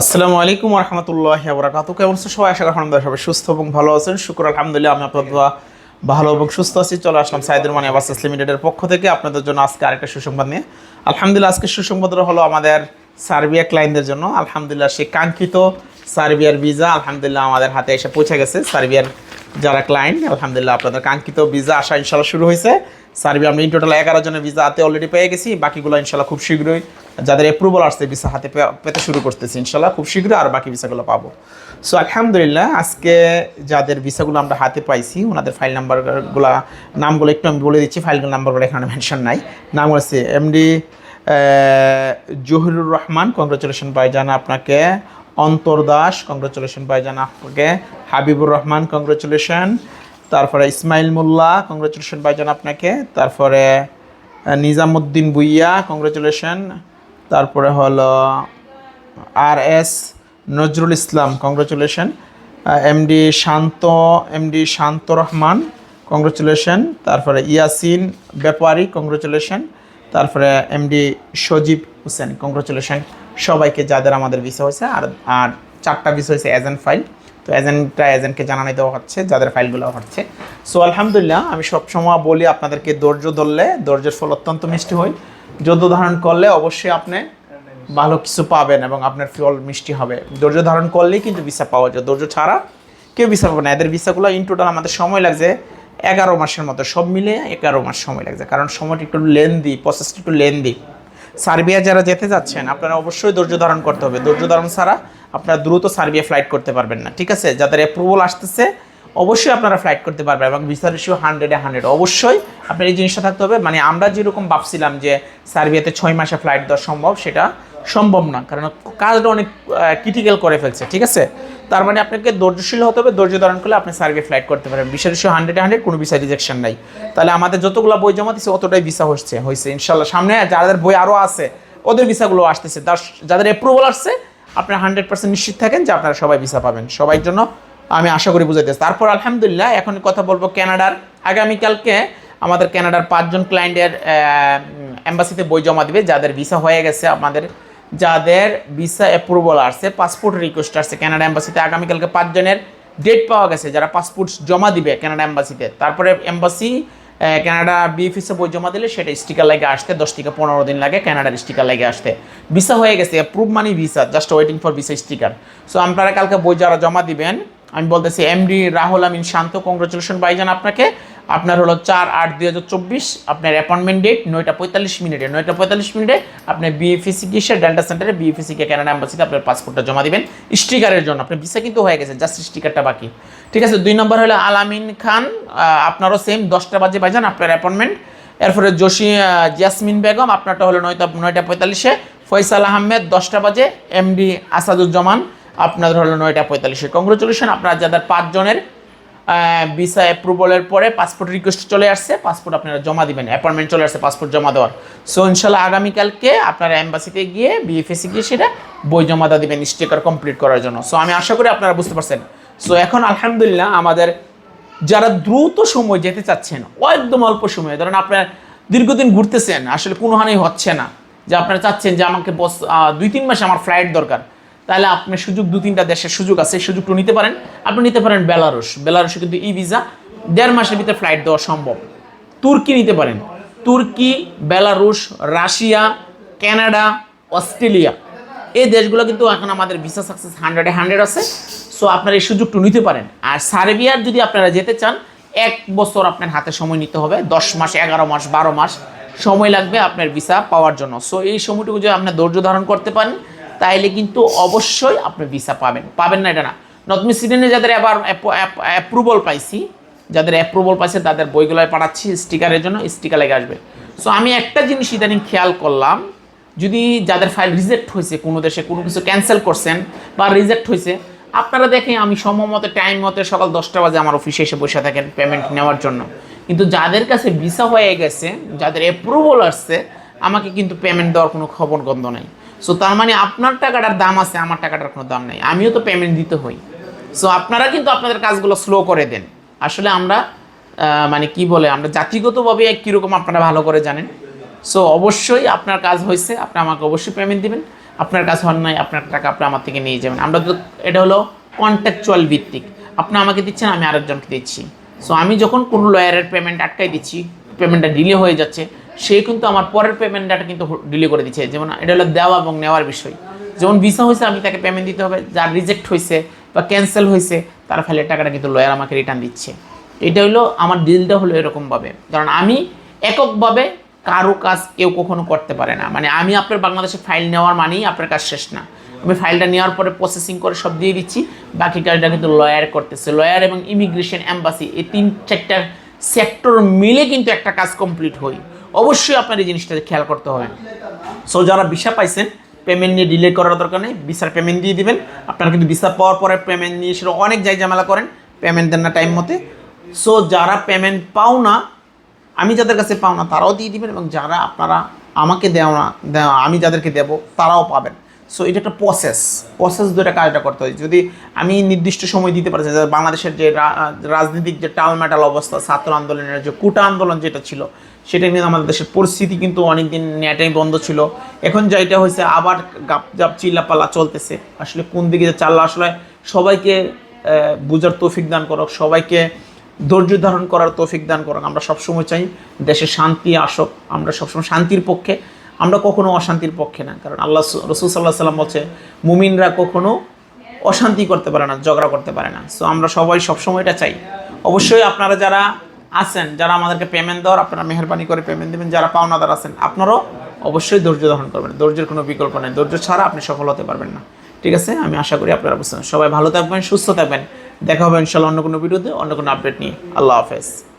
আসসালামু আলাইকুম রহমতুল্লাহ বরাকাতু কেমন সবাই? আশা করি সবাই সুস্থ এবং ভালো আছেন। শুক্র, আলহামদুলিল্লাহ, আমি আপনাদের ভালো এবং সুস্থ আছি। চলে আসলাম সাইদুর মানে আবাস লিমিটেডের পক্ষ থেকে আপনাদের জন্য আজকে আরেকটা সুসংবাদ নিয়ে। আলহামদুলিল্লাহ, আজকে সুসংবাদটা হলো আমাদের সার্বিয়া ক্লায়েন্টদের জন্য। আলহামদুলিল্লাহ, সেই কাঙ্ক্ষিত সার্বিয়ার ভিসা আলহামদুলিল্লাহ আমাদের হাতে এসে পৌঁছে গেছে। সার্বিয়ার যারা ক্লায়েন্ট, আলহামদুলিল্লাহ আপনাদের কাঙ্ক্ষিত ভিসা আসা ইনশাল্লাহ শুরু হয়েছে। সার্বিয়া আমরা ইন টোটাল এগারো জনের ভিসা হাতে অলরেডি পেয়ে গেছি। বাকিগুলো ইনশাল্লাহ খুব শীঘ্রই যাদের অ্যাপ্রুভাল আসছে ভিসা হাতে পেতে শুরু করতেছি ইনশাল্লাহ, খুব শীঘ্রই আর বাকি ভিসাগুলো পাবো। সো আলহামদুলিল্লাহ, আজকে যাদের ভিসাগুলো আমরা হাতে পাইছি, ওনাদের ফাইল নাম্বারগুলো নামগুলো একটু আমি বলে দিচ্ছি ফাইল নাম্বারগুলো এখানে মেনশন নাই। নাম হচ্ছে এমডি জহিরুর রহমান কংগ্রেচুলেশন ভাইজান আপনাকে। অন্তর দাস কংগ্রেচুলেশন ভাইজান আপনাকে। হাবিবুর রহমান কংগ্রেচুলেশন তারপরে ইসমাইল মোল্লা কংগ্রেচুলেশন ভাইজান আপনাকে। তারপরে নিজামুদ্দিন বুইয়া কংগ্রেচুলেশন তারপরে হলো, R S Nazrul Islam congratulation MD Shanta MD Shanta Rahman congratulation তারপরে ইয়াসিন ব্যাপারী কংগ্রেচুলেশন তারপরে এমডি সজীব হোসেন কংগ্রেচুলেশন সবাইকে যাদের আমাদের ভিসা হয়েছে, আর আর চারটা ভিসা হয়েছে এজেন্ট ফাইল তো এজেন্টটা এজেন্টকে জানানো দেওয়া হচ্ছে, যাদের ফাইলগুলো হচ্ছে। সো আলহামদুলিল্লাহ, আমি সবসময় বলি আপনাদেরকে, ধৈর্য ধরলে ধৈর্যের ফল অত্যন্ত মিষ্টি হয়। যত ধারণ করলে অবশ্যই আপনি ভালো কিছু পাবেন এবং আপনার ফল মিষ্টি হবে। ধৈর্য ধারণ করলেই কিন্তু ভিসা পাওয়া যায়। ধৈর্য ছাড়া কেউ ভিসা পাবে না। এদের ভিসাগুলো ইন টোটাল আমাদের সময় লাগছে এগারো মাসের মতো। সব মিলে এগারো মাস সময় লাগছে। কারণ সময়টা একটু লেন্দি প্রসেসটা একটু লেন্দি সার্বিয়া যারা যেতে যাচ্ছেন, আপনারা অবশ্যই ধৈর্য ধারণ করতে হবে। ধৈর্য ধারণ ছাড়া আপনারা দ্রুত সার্বিয়া ফ্লাইট করতে পারবেন না, ঠিক আছে? যাদের অ্যাপ্রুভাল আসতেছে, অবশ্যই আপনারা ফ্লাইট করতে পারবেন এবং ভিসা রেশিও হান্ড্রেডে হান্ড্রেড অবশ্যই আপনার এই জিনিসটা থাকতে হবে। মানে আমরা যেরকম ভাবছিলাম যে সার্বিয়াতে ছয় মাসে ফ্লাইট দেওয়া সম্ভব, সেটা সম্ভব না, কারণ কাজটা অনেক ক্রিটিক্যাল করে ফেলছে, ঠিক আছে? তার মানে আপনাকে ধৈর্যশীল হতে হবে, ধৈর্য ধারণ করলে আপনি সার্বিয়া ফ্লাইট করতে পারেন ভিসা রেশিও হান্ড্রেডে হান্ড্রেড কোনো ভিসা রিজেকশন নাই। তাহলে আমাদের যতগুলো বই জমা দিচ্ছে অতটাই ভিসা হচ্ছে হয়েছে ইনশাল্লাহ সামনে যাদের বই আরও আছে, ওদের ভিসাগুলো আসতেছে। তার যাদের অ্যাপ্রুভাল আসছে, আপনারা হান্ড্রেড পার্সেন্ট নিশ্চিত থাকেন যে আপনারা সবাই ভিসা পাবেন। সবাই জন্য আমি আশা করি বুঝাইতেছি তারপর আলহামদুলিল্লাহ, এখন কথা বলব কানাডার আগামীকালকে আমাদের কানাডার পাঁচজন ক্লায়েন্টের এম্বাসিতে বই জমা দিবে, যাদের ভিসা হয়ে গেছে আমাদের। যাদের ভিসা অ্যাপ্রুভাল আসছে পাসপোর্ট রিকোয়েস্ট আসছে কানাডা এম্বাসিতে আগামীকালকে পাঁচজনের ডেট পাওয়া গেছে, যারা পাসপোর্ট জমা দিবে কানাডা এম্বাসিতে তারপরে এম্বাসি কানাডা বিএফিসে বই জমা দিলে সেটা স্টিকার লাগে আসতে, দশ থেকে পনেরো দিন লাগে কানাডার স্টিকার লাগে আসতে। ভিসা হয়ে গেছে approve money visa just waiting for visa sticker so আপনারা কালকে বই যারা জমা দিবেন, আমি বলতেছি এমডি রাহুল আমিন শান্ত কংগ্রেচুলেশন ভাইজান আপনাকে। আপনার হলো চার আট দুই হাজার চব্বিশ, আপনার অ্যাপয়েন্টমেন্ট ডেট নয়টা পঁয়তাল্লিশ মিনিটে, নয়টা পঁয়তাল্লিশ মিনিটে আপনি বিএফিসি গিয়ে ডেল্টা সেন্টারে বিএফিসি কে কানাডা এম্বাসিতে আপনার পাসপোর্টটা জমা দিবেন। স্টিকারের জন্য, আপনার ভিসা কিন্তু হয়ে গেছে জাস্ট স্টিকারটা বাকি। ঠিক আছে, দুই নম্বর হলো আলামিন খান আপনারও সেম দশটা বাজে ভাইজান আপনার অ্যাপয়েন্টমেন্ট এরপরে জসি জিয়াসমিন বেগম আপনারটা হলো নয়টা নয়টা পঁয়তাল্লিশে। ফয়সাল আহমেদ, দশটা বাজে এমডি আসাদুজ্জামান আপনাদের হলো নয়টা পঁয়তাল্লিশে। কংগ্রেচুলেশন আপনারা যাদের পাঁচজনের ভিসা অ্যাপ্রুভালের পরে পাসপোর্ট রিকোয়েস্ট চলে আসছে। পাসপোর্ট আপনারা জমা দিবেন অ্যাপয়েন্টমেন্ট চলে আসছে পাসপোর্ট জমা দেওয়ার। সো ইনশাল্লাহ আগামীকালকে আপনারা এম্বাসিতে গিয়ে বিএফএসি গিয়ে সেটা বই জমা দেওয়া দিবেন স্টিকার কমপ্লিট করার জন্য। সো আমি আশা করি আপনারা বুঝতে পারছেন। সো এখন আলহামদুলিল্লাহ আমাদের যারা দ্রুত সময় যেতে চাচ্ছেন, একদম অল্প সময়ে, ধরেন আপনার দীর্ঘদিন ঘুরতেছেন, আসলে কোনো হানি হচ্ছে না। যে আপনারা চাচ্ছেন যে আমাকে বস দুই তিন মাসে আমার ফ্লাইট দরকার। তাহলে আপনার সুযোগ দু তিনটা দেশের সুযোগ আছে সেই সুযোগটা নিতে পারেন। আপনি নিতে পারেন বেলারুস বেলারুশে কিন্তু ই ভিসা, দেড় মাসের ভিতরে ফ্লাইট দেওয়া সম্ভব। তুর্কি নিতে পারেন। তুর্কি বেলারুস রাশিয়া, কানাডা, অস্ট্রেলিয়া। এই দেশগুলো কিন্তু এখন আমাদের ভিসা সাকসেস হান্ড্রেডে হান্ড্রেড আছে। সো আপনারা এই সুযোগটা নিতে পারেন। আর সার্বিয়ার যদি আপনারা যেতে চান, এক বছর আপনার হাতে সময় নিতে হবে। দশ মাস, এগারো মাস, বারো মাস সময় লাগবে আপনার ভিসা পাওয়ার জন্য। সো এই সময়টুকু যদি আপনার ধৈর্য ধারণ করতে পারেন তাইলে কিন্তু অবশ্যই আপনি ভিসা পাবেন। পাবেন না এটা না। নতুন সিডেনে যাদের আবার অ্যাপ্রুভাল পাইছি, যাদের অ্যাপ্রুভাল পাইছে, তাদের বইগুলো পাঠাচ্ছি স্টিকারের জন্য স্টিকার লেগে আসবে। সো আমি একটা জিনিস ইদানিং খেয়াল করলাম, যদি যাদের ফাইল রিজেক্ট হয়েছে কোনো দেশে, কোনো কিছু ক্যান্সেল করছেন বা রিজেক্ট হয়েছে, আপনারা দেখেন, আমি সময় মতো টাইম মতো সকাল দশটা বাজে আমার অফিসে এসে বসে থাকেন পেমেন্ট নেওয়ার জন্য। কিন্তু যাদের কাছে ভিসা হয়ে গেছে, যাদের অ্যাপ্রুভাল আসছে, আমাকে কিন্তু পেমেন্ট দেওয়ার কোনো খবর গন্ধ নাই। সো তার মানে আপনার টাকাটার দাম আছে, আমার টাকাটার কোনো দাম নেই। আমিও তো পেমেন্ট দিতে হই। সো আপনারা কিন্তু আপনাদের কাজগুলো স্লো করে দেন। আসলে আমরা মানে কি বলে, আমরা জাতিগতভাবে কীরকম আপনারা ভালো করে জানেন। সো অবশ্যই আপনার কাজ হয়েছে, আপনি আমাকে অবশ্যই পেমেন্ট দিবেন। আপনার কাজ হন নাই, আপনার টাকা আপনি আমার থেকে নিয়ে যাবেন। আমরা তো, এটা হলো কন্ট্যাকচুয়াল ভিত্তিক। আপনি আমাকে দিচ্ছেন, আমি আরেকজনকে দিচ্ছি। সো আমি যখন কোনো লয়ারের পেমেন্ট আটকাই দিচ্ছি পেমেন্টটা ডিলে হয়ে যাচ্ছে সে কিন্তু আমার পরের পেমেন্টটা কিন্তু ডিলে করে দিচ্ছে যেমন এটা হলো দেওয়া এবং নেওয়ার বিষয়। যেমন ভিসা হয়েছে, আমি তাকে পেমেন্ট দিতে হবে। যার রিজেক্ট হয়েছে বা ক্যান্সেল হয়েছে, তার ফলে টাকাটা কিন্তু লয়ার আমাকে রিটার্ন দিচ্ছে। এটা হলো, আমার ডিলটা হলো এরকমভাবে। কারণ আমি এককভাবে কারও কাজ কেউ কখনো করতে পারে না। মানে আমি আপনার বাংলাদেশে ফাইল নেওয়ার মানেই আপনার কাজ শেষ না। আমি ফাইলটা নেওয়ার পরে প্রসেসিং করে সব দিয়ে দিচ্ছি। বাকি কাজটা কিন্তু লয়ার করতেছে। লয়ার এবং ইমিগ্রেশন অ্যাম্বাসি এই তিন চারটা সেক্টর মিলে কিন্তু একটা কাজ কমপ্লিট হই অবশ্যই আপনার এই জিনিসটা খেয়াল করতে হবে। সো যারা ভিসা পাইছেন পেমেন্ট নিয়ে ডিলে করার দরকার নেই। ভিসার পেমেন্ট দিয়ে দিবেন। আপনারা কিন্তু ভিসা পাওয়ার পরে পেমেন্ট নিয়ে সেটা অনেক যাই ঝামেলা করেন। পেমেন্ট দেন না টাইম মতে। সো যারা পেমেন্ট পাও না, আমি যাদের কাছে পাও না, তারাও দিয়ে দিবেন এবং যারা আপনারা আমাকে দেও না আমি যাদেরকে দেব, তারাও পাবেন। সো এটা একটা প্রসেস প্রসেস ধরে কাজটা করতে হয়। যদি আমি নির্দিষ্ট সময় দিতে পারছি বাংলাদেশের যে রাজনৈতিক যে টালমাটাল অবস্থা, ছাত্র আন্দোলনের যে কুটা আন্দোলন যেটা ছিল, সেটা নিয়ে আমাদের দেশের পরিস্থিতি কিন্তু অনেকদিন নেটাই বন্ধ ছিল। এখন যেটা হয়েছে, আবার গাপ জাপ চিল্লাপাল্লা চলতেছে। আসলে কোন দিকে যে চাল্লা আসলে সবাইকে বুঝার তৌফিক দান করক, সবাইকে ধৈর্য ধারণ করার তৌফিক দান করুন আমরা সবসময় চাই দেশে শান্তি আসক। আমরা সবসময় শান্তির পক্ষে আমরা কখনো অশান্তির পক্ষে না, কারণ আল্লাহ রসুল সাল্লাহ সাল্লাম বলছে, মুমিনরা কখনো অশান্তি করতে পারে না, ঝগড়া করতে পারে না। সো আমরা সবাই সবসময় এটা চাই। অবশ্যই আপনারা যারা আছেন, যারা আমাদেরকে পেমেন্ট দেওয়ার, আপনারা মেহরবানি করে পেমেন্ট দেবেন, যারা পাওনাদার আছেন, আপনারাও অবশ্যই ধৈর্য ধারণ করবেন। ধৈর্যের কোনো বিকল্প নেই। ধৈর্য ছাড়া আপনি সফল হতে পারবেন না। ঠিক আছে? আমি আশা করি আপনারা বুঝছেন সবাই ভালো থাকবেন, সুস্থ থাকবেন। দেখা হবে ইনশাল্লাহ অন্য কোনো ভিডিওতে অন্য কোনো আপডেট নিয়ে। আল্লাহ হাফেজ।